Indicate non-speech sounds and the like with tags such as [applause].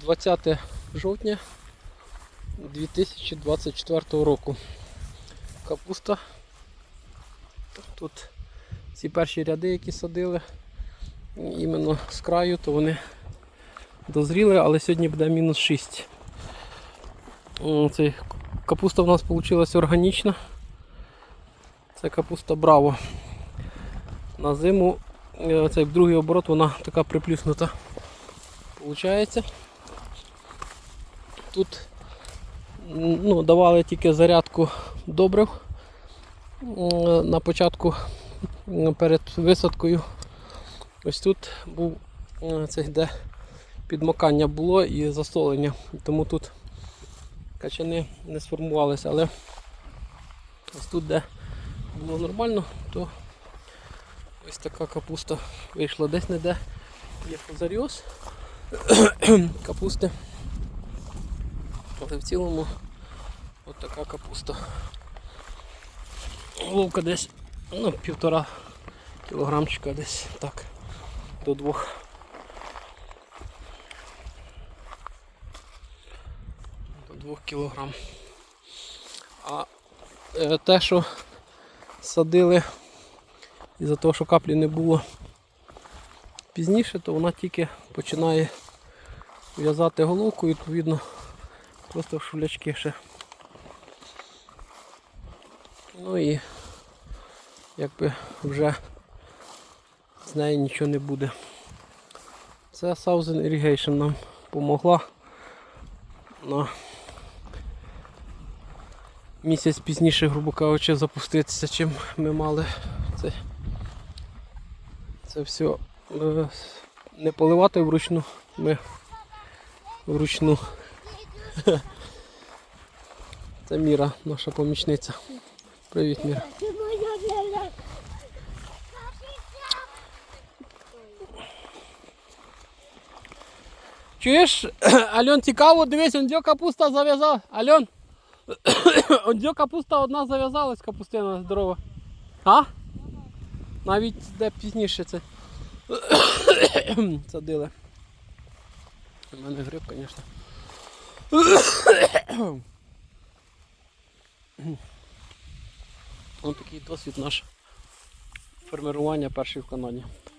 20 жовтня 2024 року. Капуста. Тут ці перші ряди, які садили, іменно з краю, то вони дозріли, але сьогодні буде мінус 6. Цей капуста в нас вийшла органічна. Це капуста Браво. На зиму е, цей другий оборот вона така приплюснута. Получається. Тут ну, давали тільки зарядку добрив на початку перед висадкою. Ось тут був е, цей, де підмокання було і засолення. Тому тут качани не сформувалися, але ось тут, де було нормально, то ось така капуста вийшла десь не де. Є фузаріоз [coughs] капусти. Але в цілому от така капуста. Головка десь ну, півтора кілограмчика десь так до двох. До двох кілограм. А е, те, що садили із-за того, що каплі не було пізніше, то вона тільки починає в'язати головку, і, відповідно, просто в шулячки ще. Ну і якби вже з неї нічого не буде. Це Southern Irrigation нам допомогла на місяць пізніше, грубо кажучи, запуститися, чим ми мали це, це все е, не поливати вручну. Ми вручну. [laughs] Це Міра, наша помічниця. Привіт, Міра. Чуєш, [coughs] Альон, цікаво, дивись, он де капуста зав'язала. Альон, [coughs] он де капуста одна зав'язалась, капустина здорова. А? Навіть де пізніше це [coughs] садили. У мене гриб, звісно. Ось такий досвід наш формирування перший в Канаді.